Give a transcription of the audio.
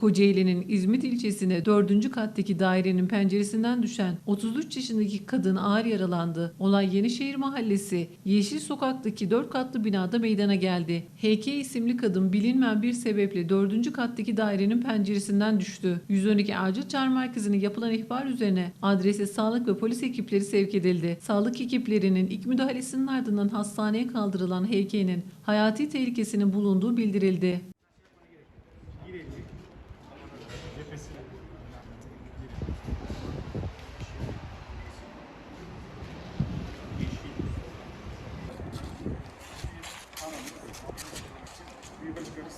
Kocaeli'nin İzmit ilçesine 4. kattaki dairenin penceresinden düşen 33 yaşındaki kadın ağır yaralandı. Olay Yenişehir Mahallesi Yeşil Sokak'taki 4 katlı binada meydana geldi. HK isimli kadın bilinmeyen bir sebeple 4. kattaki dairenin penceresinden düştü. 112 acil çağrı merkezine yapılan ihbar üzerine adrese sağlık ve polis ekipleri sevk edildi. Sağlık ekiplerinin ilk müdahalesinin ardından hastaneye kaldırılan HK'nin hayati tehlikesinin bulunduğu bildirildi. Bir yukarı çıkıyoruz.